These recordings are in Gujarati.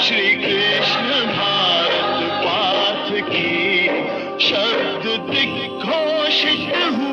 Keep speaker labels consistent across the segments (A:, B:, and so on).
A: श्री कृष्ण भारत पार्थ की शब्द दिग्घोषित हुआ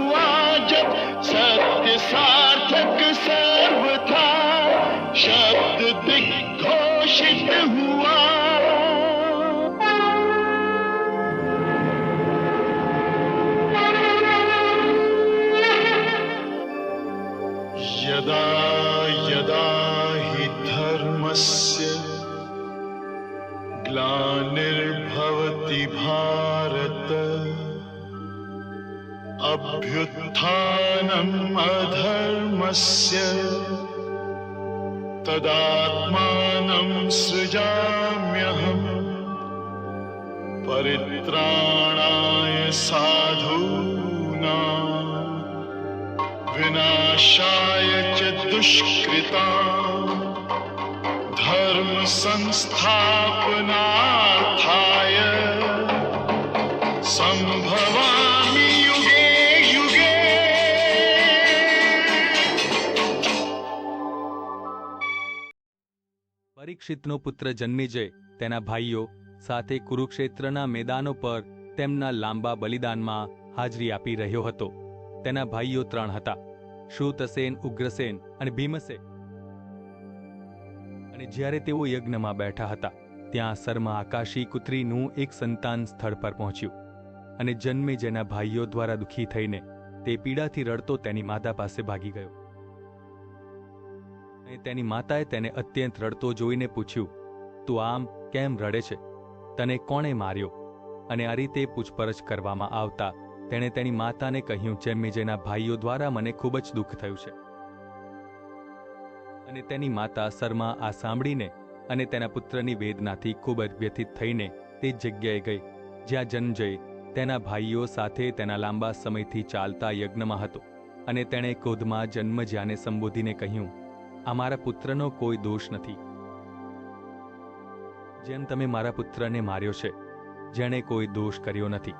A: अभ्युत्थानम् अधर्मस्य तदात्मानं सृजाम्यहम् परित्राणाय साधूनाम् विनाशाय च दुष्कृता धर्म
B: પરીક્ષિતનો પુત્ર જન્મેજય તેના ભાઈઓ, સાથે કુરુક્ષેત્રના મેદાનો પર તેમના લાંબા બલિદાનમાં હાજરી આપી રહ્યો હતો. તેના ભાઈઓ ત્રણ હતા. શ્રુતસેન, ઉગ્રસેન અને ભીમસેન. અને જ્યારે તેઓ યજ્ઞમાં બેઠા હતા, ત્યાં શર્મા આકાશી કુતરીનું એક સંતાન સ્થળ પર પહોંચ્યું. અને જન્મે જેના ભાઈઓ દ્વારા દુઃખી થઈને તે પીડાથી રડતો તેની માતા પાસે ભાગી ગયો. અને તેની માતાએ તેને અત્યંત રડતો જોઈને પૂછ્યું, તું આમ કેમ રડે છે? તને કોણે માર્યો? અને આ રીતે પૂછપરછ કરવામાં આવતા તેણે તેની માતાને કહ્યું જન્મેજયના ભાઈઓ દ્વારા મને ખૂબ જ દુઃખ થયું છે. અને તેની માતા શર્મા આ સાંભળીને અને તેના પુત્રની વેદનાથી ખૂબ જ વ્યથિત થઈને તે જગ્યાએ ગઈ, જ્યાં જન્મજય તેના ભાઈઓ સાથે તેના લાંબા સમયથી ચાલતા યજ્ઞમાં હતો. અને તેણે ક્રોધમાં જન્મજ્યાને સંબોધીને કહ્યું આ મારા પુત્રનો કોઈ દોષ નથી. જેમ તમે મારા પુત્રને માર્યો છે, જેણે કોઈ દોષ કર્યો નથી.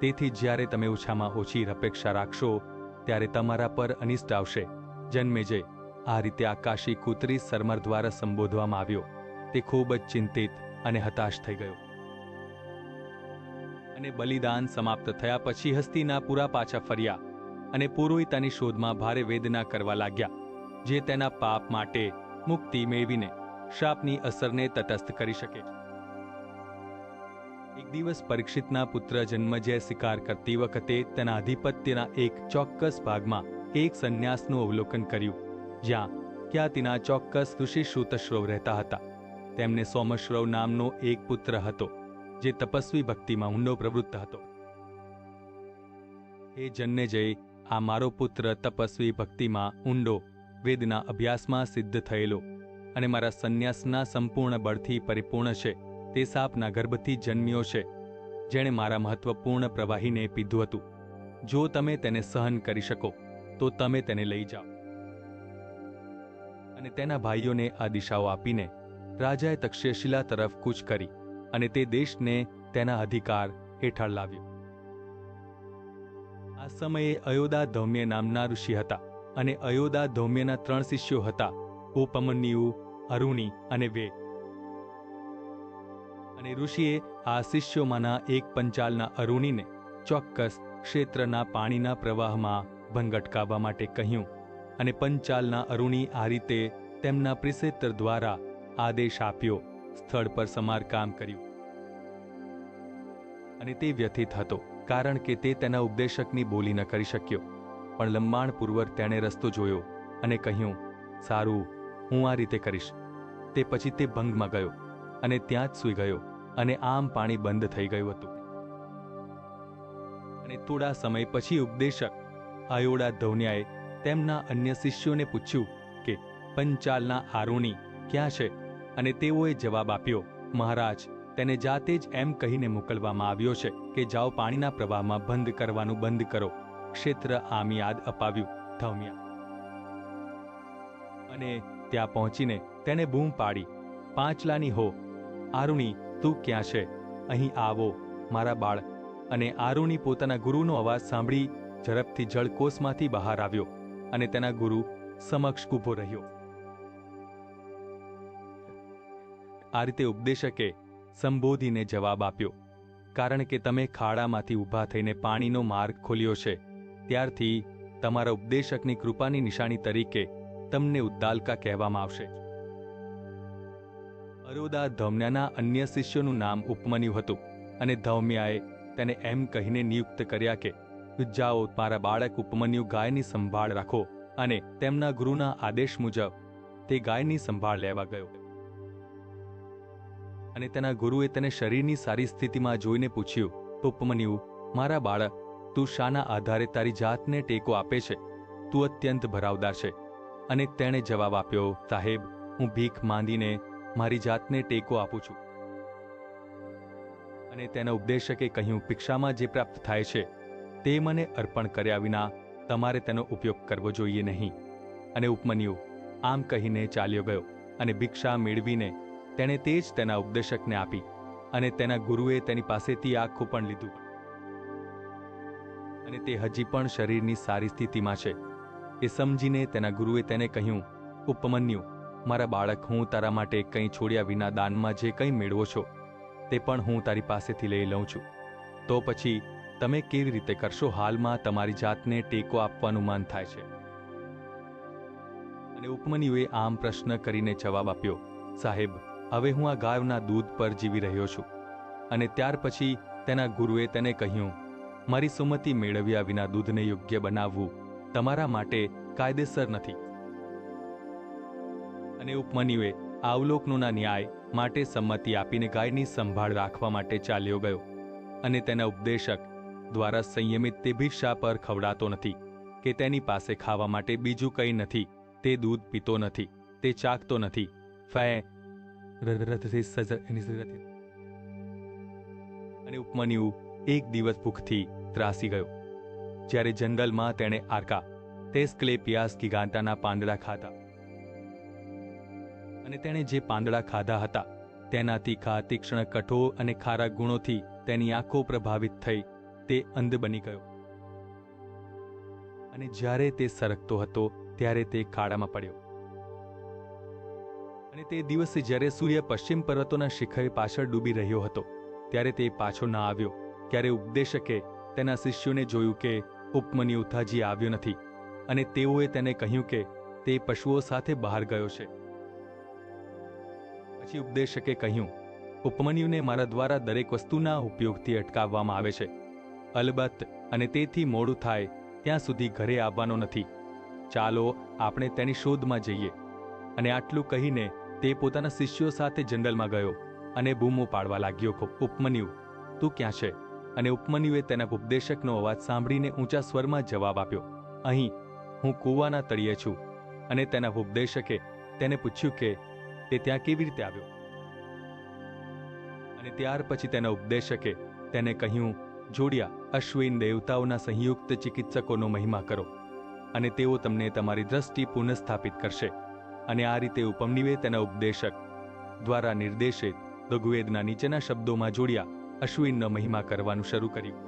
B: તેથી જ્યારે તમે ઓછામાં ઓછી અપેક્ષા રાખશો, ત્યારે તમારા પર અનિષ્ટ આવશે. જન્મેજય આ રીતે આકાશી કૂતરી સરમર દ્વારા સંબોધવામાં આવ્યો. તે ખૂબ જ ચિંતિત અને હતાશ થઈ ગયો. અને બલિદાન સમાપ્ત થયા પછી હસ્તીના પૂરા પાછા ફર્યા અને પુરોહિતાની શોધમાં ભારે વેદના કરવા લાગ્યા. જે તેના પાપ માટે મુક્તિ મેળવીને શાપની અસરને તટસ્થ કરી શકે. એક દિવસ પરીક્ષિતના પુત્ર જન્મજય શિકાર કરતી વખતે તેના આધિપત્યના એક ચોક્કસ ભાગમાં એક સંન્યાસનું અવલોકન કર્યું, જ્યાં ખ્યાતિના ચોક્કસ ઋષિ શ્રુતશ્રવ રહેતા હતા. તેમને સોમશ્રવ નામનો એક પુત્ર હતો, જે તપસ્વી ભક્તિમાં ઊંડો પ્રવૃત્ત હતો. હે જન્મેજય આ મારો પુત્ર તપસ્વી ભક્તિમાં ઊંડો વેદના અભ્યાસમાં સિદ્ધ થયેલો અને મારા સંન્યાસના સંપૂર્ણ બળથી પરિપૂર્ણ છે. તે સાપના ગર્ભથી જન્મ્યો છે, જેણે મારા મહત્વપૂર્ણ પ્રવાહીને પીધું હતું. જો તમે તેને સહન કરી શકો, તો તમે તેને લઈ જાઓ. અને તેના ભાઈઓને આ દિશાઓ આપીને રાજાએ તક્ષશિલા તરફ કૂચ કરી અને તે દેશને તેના અધિકાર હેઠળ લાવ્યો. આ સમયે અયોધા ધૌમ્ય નામના ઋષિ હતા. અને અયોધા ધૌમ્યના ત્રણ શિષ્યો હતા, ઉપમન્યુ, અરુણી અને વે. અને ઋષિએ આ શિષ્યોમાંના એક પંચાલના અરુણીને ચોક્કસ ક્ષેત્રના પાણીના પ્રવાહમાં ભંગ અટકાવવા માટે કહ્યું અને પંચાલના અરુણી આ રીતે તેમના પ્રિસેત્ર દ્વારા આદેશ આપ્યો, સ્થળ પર સમારકામ કર્યું. અને તે વ્યથિત હતો, કારણ કે તે તેના ઉપદેશકની બોલી ન કરી શક્યો. પણ લંબાણપૂર્વક તેણે રસ્તો જોયો અને કહ્યું, સારું, હું આ રીતે કરીશ. તે પછી તે ભંગમાં ગયો અને ત્યાં જ સૂઈ ગયો અને આમ પાણી બંધ થઈ ગયું હતું. અને થોડા સમય પછી ઉપદેશક આયોડા ધૌન્યાએ તેમના અન્ય શિષ્યોને પૂછ્યું કે, પંચાલના આરુણી ક્યાં છે? અને તેઓએ જવાબ આપ્યો, મહારાજ, તેને જાતે જ એમ કહીને મોકલવામાં આવ્યો છે કે જાઓ પાણીના પ્રવાહમાં બંધ કરવાનું બંધ કરો. ક્ષેત્ર આમ યાદ અપાવ્યું, ધૌમ્યા. અને ત્યાં પહોંચીને તેને બૂમ પાડી, પાંચલાની હો, આરુણી, તું ક્યાં છે? અહીં આવો, મારા બાળ. અને આરુણી પોતાના ગુરુનો અવાજ સાંભળી ઝડપથી જળકોષમાંથી બહાર આવ્યો અને તેના ગુરુ સમક્ષ ઊભો રહ્યો. આ રીતે ઉપદેશકે સંબોધીને જવાબ આપ્યો, કારણ કે તમે ખાડામાંથી ઊભા થઈને પાણીનો માર્ગ ખોલ્યો છે ત્યારથી તમારા ઉપદેશકની કૃપાની નિશાની તરીકે તમને ઉદ્દાલકા કહેવામાં આવશે. અરોદા ધૌમ્યાના અન્ય શિષ્યોનું નામ ઉપમન્યું હતું અને ધૌમ્યાએ તેને એમ કહીને નિયુક્ત કર્યા કે, જાઓ, મારા બાળક ઉપમન્યુ ગાયની સંભાળ રાખો અને તેમના ગુરુના આદેશ મુજબ તે ગાયની સંભાળ લેવા ગયો. અને તેના ગુરુએ તેને શરીરની સારી સ્થિતિમાં જોઈને પૂછ્યું, ઉપમન્યુ, મારા બાળક તું શાના આધારે તારી જાતને ટેકો આપે છે. તું અત્યંત ભરાવદાર છે. અને તેણે જવાબ આપ્યો, સાહેબ, હું ભીખ માંદીને મારી જાતને ટેકો આપું છું. અને તેના ઉપદેશકે કહ્યું ભિક્ષામાં જે પ્રાપ્ત થાય છે, તે મને અર્પણ કર્યા વિના તમારે તેનો ઉપયોગ કરવો જોઈએ નહીં. અને ઉપમન્યુ આમ કહીને ચાલ્યો ગયો અને ભિક્ષા મેળવીને તેણે તે જ તેના ઉપદેશકને આપી અને તેના ગુરુએ તેની પાસેથી આખું પણ લીધું. અને તે હજી પણ શરીરની સારી સ્થિતિમાં છે. એ સમજીને તેના ગુરુએ તેને કહ્યું, ઉપમન્યુ, મારા બાળક, હું તારા માટે કંઈ છોડ્યા વિના દાનમાં જે કંઈ મેળવો છો, તે પણ હું તારી પાસેથી લઈ લઉં છું. તો પછી, તમે કેવી રીતે કરશો હાલમાં તમારી જાતને ટેકો આપવાનું મન થાય છે? અને ઉપમન્યુએ આમ પ્રશ્ન કરીને જવાબ આપ્યો, સાહેબ, હવે હું આ ગાયના દૂધ પર જીવી રહ્યો છું. અને ત્યાર પછી તેના ગુરુએ તેને કહ્યું મારી સુમતિ મેળવ્યા વિના દૂધને યોગ્ય બનાવવું તમારા માટે કાયદેસર નથી. અને ઉપમન્યુએ અવલોકનોના ન્યાય માટે સંમતિ આપીને ગાયની સંભાળ રાખવા માટે ચાલ્યો ગયો અને તેના ઉપદેશક દ્વારા સંયમિત તે ભિક્ષા પર ખવડાતો નથી કે તેની પાસે ખાવા માટે બીજું કંઈ નથી, તે દૂધ પીતો નથી, તે ચાખતો નથી. ફે. અને ઉપમન્યુ એક દિવસ ભૂખથી ત્રાસી ગયો. જ્યારે જંગલમાં તેણે આર્કા તેસ્કલેપિયાસ ગિગાન્ટાના પાંદડા ખાધા. અને તેણે જે પાંદડા ખાધા હતા, તેના તીખા, તીક્ષ્ણ કઠોર અને ખારા ગુણોથી તેની આંખો પ્રભાવિત થઈ તે અંધ બની ગયો. અને જ્યારે તે સરકતો હતો, ત્યારે તે ખાડામાં પડ્યો. અને તે દિવસે જ્યારે સૂર્ય પશ્ચિમ પર્વતોના શિખરે પાછળ ડૂબી રહ્યો હતો, ત્યારે તે પાછો ના આવ્યો. ત્યારે ઉપદેશકે તેના શિષ્યોને જોયું કે ઉપમન્યુ ઉથાજી આવ્યો નથી અને તેઓએ તેને કહ્યું કે તે પશુઓ સાથે બહાર ગયો છે. પછી ઉપદેશકે કહ્યું ઉપમન્યુને મારા દ્વારા દરેક વસ્તુના ઉપયોગથી અટકાવવામાં આવે છે. અલબત્ત, અને તેથી મોડું થાય, ત્યાં સુધી ઘરે આવવાનો નથી. ચાલો, આપણે તેની શોધમાં જઈએ. અને આટલું કહીને તે પોતાના શિષ્યો સાથે જંગલમાં ગયો અને બૂમો પાડવા લાગ્યો "ખો- ઉપમન્યુ તું ક્યાં છે? અને ઉપમન્યુએ તેના ઉપદેશકનો અવાજ સાંભળીને ઊંચા સ્વરમાં જવાબ આપ્યો, અહીં, હું કૂવાના તળિયે છું. અને તેના ઉપદેશકે તેને પૂછ્યું કે, તે ત્યાં કેવી રીતે આવ્યો? અને ત્યાર પછી તેના ઉપદેશકે તેને કહ્યું, જોડિયા, અશ્વિન દેવતાઓના સંયુક્ત ચિકિત્સકોનો મહિમા કરો, અને તેઓ તમને તમારી દ્રષ્ટિ પુનઃસ્થાપિત કરશે. અને આ રીતે ઉપમનિવે તેના ઉપદેશક દ્વારા નિર્દેશિત ઋગ્વેદના નીચેના શબ્દોમાં જોડ્યા અશ્વિનનો મહિમા કરવાનું શરૂ કર્યું.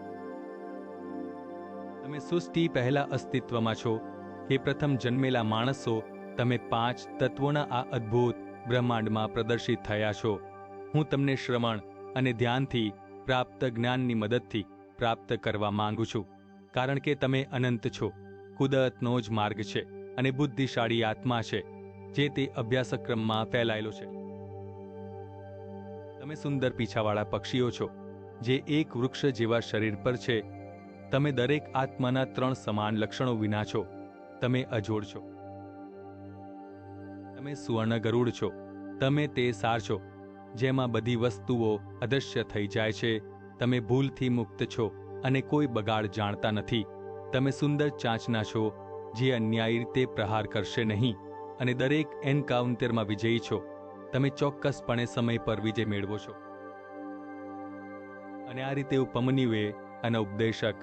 B: તમે સૃષ્ટિ પહેલા અસ્તિત્વમાં છો, કે પ્રથમ જન્મેલા માણસો તમે પાંચ તત્વોના આ અદ્ભુત બ્રહ્માંડમાં પ્રદર્શિત થયા છો. હું તમને શ્રવણ અને ધ્યાનથી પ્રાપ્ત જ્ઞાનની મદદથી પ્રાપ્ત કરવા માંગુ છું, કારણ કે તમે અનંત છો. કુદરતનો જ માર્ગ છે અને બુદ્ધિશાળી આત્મા છે, જે તે અભ્યાસક્રમમાં ફેલાયેલો છે. તમે સુંદર પીછાવાળા પક્ષીઓ છો જે એક વૃક્ષ જેવા શરીર પર છે. તમે દરેક આત્માના ત્રણ સમાન લક્ષણો વિના છો. તમે અજોડ છો. તમે સુવર્ણ ગરુડ છો. તમે તે સાર છો. જેમાં બધી વસ્તુઓ અદૃશ્ય થઈ જાય છે. તમે ભૂલથી મુક્ત છો અને કોઈ બગાડ જાણતા નથી. તમે સુંદર ચાંચના છો, જે અન્યાયી રીતે પ્રહાર કરશે નહીં અને દરેક એન્કાઉન્ટરમાં વિજયી છો. તમે ચોક્કસપણે સમય પર વિજય મેળવો છો. અને આ રીતે ઉપમન્યુએ અને ઉપદેશક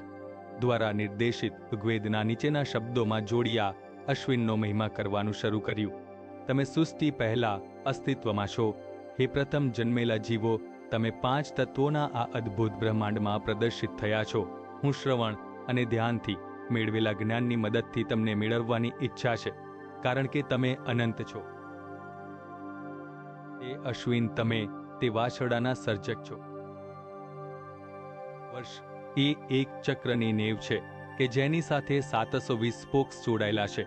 B: દ્વારા નિર્દેશિત ઋગ્વેદના નીચેના શબ્દોમાં જોડિયા અશ્વિનનો મહિમા કરવાનું શરૂ કર્યું. તમે સુસ્તી પહેલા અસ્તિત્વમાં છો. હે પ્રથમ જન્મેલા જીવો, તમે પાંચ તત્વોના આ અદ્ભુત બ્રહ્માંડમાં પ્રદર્શિત થયા છો. હું શ્રવણ અને ધ્યાનથી મેળવેલા જ્ઞાનની મદદથી તમને મેળવવાની ઈચ્છા છે, કારણ કે તમે અનંત છો. એ અશ્વિન, તમે તે વાછડાના સર્જક છો. વર્ષ એ એક ચક્રની નેવ છે કે જેની સાથે સાતસો વીસ સ્પોક્સ જોડાયેલા છે,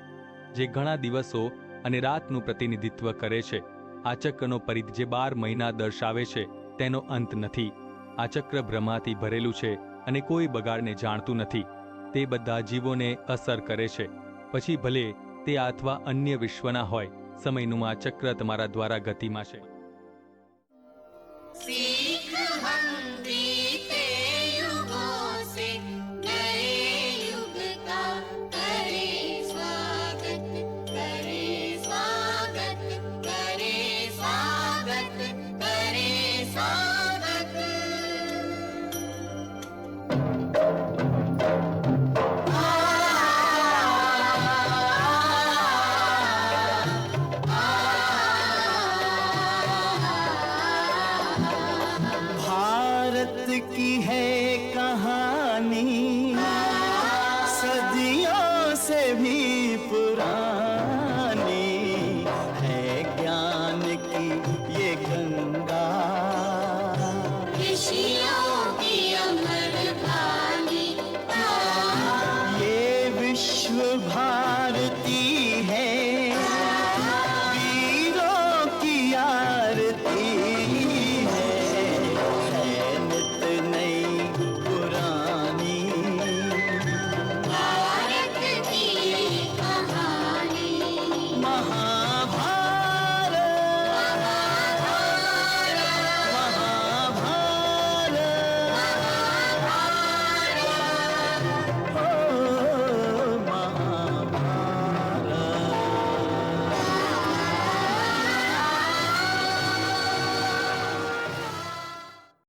B: જે ઘણા દિવસો અને રાતનું પ્રતિનિધિત્વ કરે છે. આ ચક્રનો પરિધ જે બાર મહિના દર્શાવે છે, તેનો અંત નથી. આ ચક્ર ભ્રમાથી ભરેલું છે અને કોઈ બગાડને જાણતું નથી. તે બધા જીવોને અસર કરે છે. પછી ભલે તે અથવા અન્ય વિશ્વના હોય, સમયનું આ ચક્ર તમારા દ્વારા ગતિમાં છે.